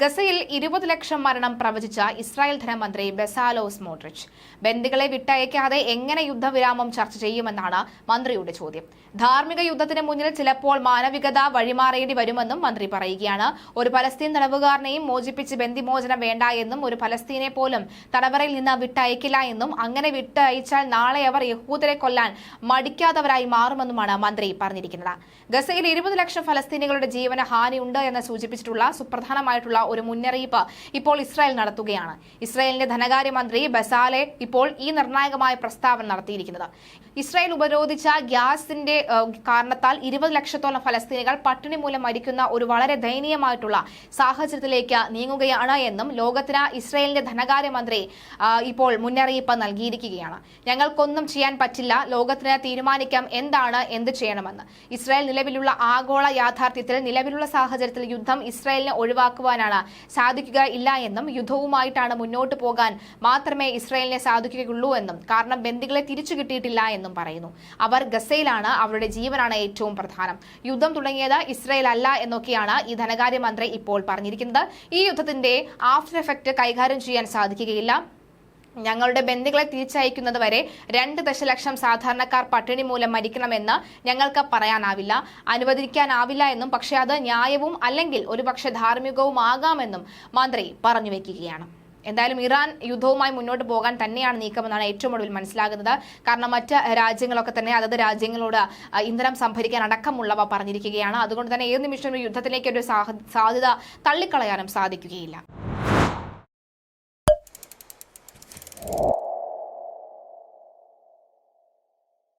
ഗസയിൽ ഇരുപത് ലക്ഷം മരണം പ്രവചിച്ച ഇസ്രായേൽ ധനമന്ത്രി ബെസാലോസ് മോഡ്രിച്ച്. ബന്ദികളെ വിട്ടയക്കാതെ എങ്ങനെ യുദ്ധവിരാമം ചർച്ച ചെയ്യുമെന്നാണ് മന്ത്രിയുടെ ചോദ്യം. ധാർമ്മിക യുദ്ധത്തിന് മുന്നിൽ ചിലപ്പോൾ മാനവികത വഴിമാറേണ്ടി വരുമെന്നും മന്ത്രി പറയുകയാണ്. ഒരു പലസ്തീൻ തടവുകാരനെയും മോചിപ്പിച്ച് ബന്ദിമോചനം വേണ്ട എന്നും ഒരു പലസ്തീനെ പോലും തടവറയിൽ നിന്ന് വിട്ടയക്കില്ല എന്നും അങ്ങനെ വിട്ടയച്ചാൽ നാളെ അവർ യഹൂദരെ കൊല്ലാൻ മടിക്കാത്തവരായി മാറുമെന്നുമാണ് മന്ത്രി പറഞ്ഞിരിക്കുന്നത്. ഗസയിൽ ഇരുപത് ലക്ഷം ഫലസ്തീനികളുടെ ജീവന ഹാനിയുണ്ട് എന്ന് സൂചിപ്പിച്ചിട്ടുള്ള സുപ്രധാനമായിട്ടുള്ള ഒരു മുന്നറിയിപ്പ് ഇപ്പോൾ ഇസ്രായേൽ നടത്തുകയാണ്. ഇസ്രായേലിന്റെ ധനകാര്യമന്ത്രി ബസാലെ ഇപ്പോൾ ഈ നിർണായകമായ പ്രസ്താവന നടത്തിയിരിക്കുന്നത്. ഇസ്രായേൽ ഉപരോധിച്ച ഗ്യാസിന്റെ കാരണത്താൽ ഇരുപത് ലക്ഷത്തോളം ഫലസ്തീനികൾ പട്ടിണി മൂലം മരിക്കുന്ന ഒരു വളരെ ദയനീയമായിട്ടുള്ള സാഹചര്യത്തിലേക്ക് നീങ്ങുകയാണ് എന്നും ലോകത്തിന് ഇസ്രായേലിന്റെ ധനകാര്യമന്ത്രി ഇപ്പോൾ മുന്നറിയിപ്പ് നൽകിയിരിക്കുകയാണ്. ഞങ്ങൾക്കൊന്നും ചെയ്യാൻ പറ്റില്ല. ലോകത്തിന് തീരുമാനിക്കാം. എന്താണ്? എന്ത് ചെയ്യണമെന്ന്. ഇസ്രായേൽ നിലവിലുള്ള ആഗോള യാഥാർത്ഥ്യത്തിൽ നിലവിലുള്ള സാഹചര്യത്തിൽ യുദ്ധം ഇസ്രായേലിനെ ഒഴിവാക്കുവാനാണ് സാധിക്കുക ഇല്ല എന്നും യുദ്ധവുമായിട്ടാണ് മുന്നോട്ട് പോകാൻ മാത്രമേ ഇസ്രായേലിനെ സാധിക്കുകയുള്ളൂ എന്നും. കാരണം ബന്ദികളെ തിരിച്ചു കിട്ടിയിട്ടില്ല എന്നും പറയുന്നു. അവർ ഗസയിലാണ് അവരുടെ ജീവനാണ് ഏറ്റവും പ്രധാനം. യുദ്ധം തുടങ്ങിയത് ഇസ്രായേൽ അല്ല എന്നൊക്കെയാണ് ഈ ധനകാര്യമന്ത്രി ഇപ്പോൾ പറഞ്ഞിരിക്കുന്നത്. ഈ യുദ്ധത്തിന്റെ ആഫ്റ്റർ എഫക്റ്റ് കൈകാര്യം ചെയ്യാൻ സാധിക്കുകയില്ല. ഞങ്ങളുടെ ബന്ധുക്കളെ തിരിച്ചയക്കുന്നത് വരെ രണ്ട് ദശലക്ഷം സാധാരണക്കാർ പട്ടിണി മൂലം മരിക്കണമെന്ന് ഞങ്ങൾക്ക് പറയാനാവില്ല. അനുവദിക്കാനാവില്ല എന്നും പക്ഷെ അത് ന്യായവും അല്ലെങ്കിൽ ഒരുപക്ഷെ ധാർമ്മികവുമാകാമെന്നും മന്ത്രി പറഞ്ഞു വെക്കുകയാണ്. എന്തായാലും ഇറാൻ യുദ്ധവുമായി മുന്നോട്ട് പോകാൻ തന്നെയാണ് നീക്കമെന്നാണ് ഏറ്റവും ഒടുവിൽ മനസ്സിലാകുന്നത്. കാരണം മറ്റ് രാജ്യങ്ങളൊക്കെ തന്നെ അതത് രാജ്യങ്ങളോട് ഇന്ധനം സംഭരിക്കാൻ അടക്കമുള്ളവ പറഞ്ഞിരിക്കുകയാണ്. അതുകൊണ്ട് തന്നെ ഏത് നിമിഷം യുദ്ധത്തിലേക്ക് ഒരു സാധ്യത തള്ളിക്കളയാനും സാധിക്കുകയില്ല.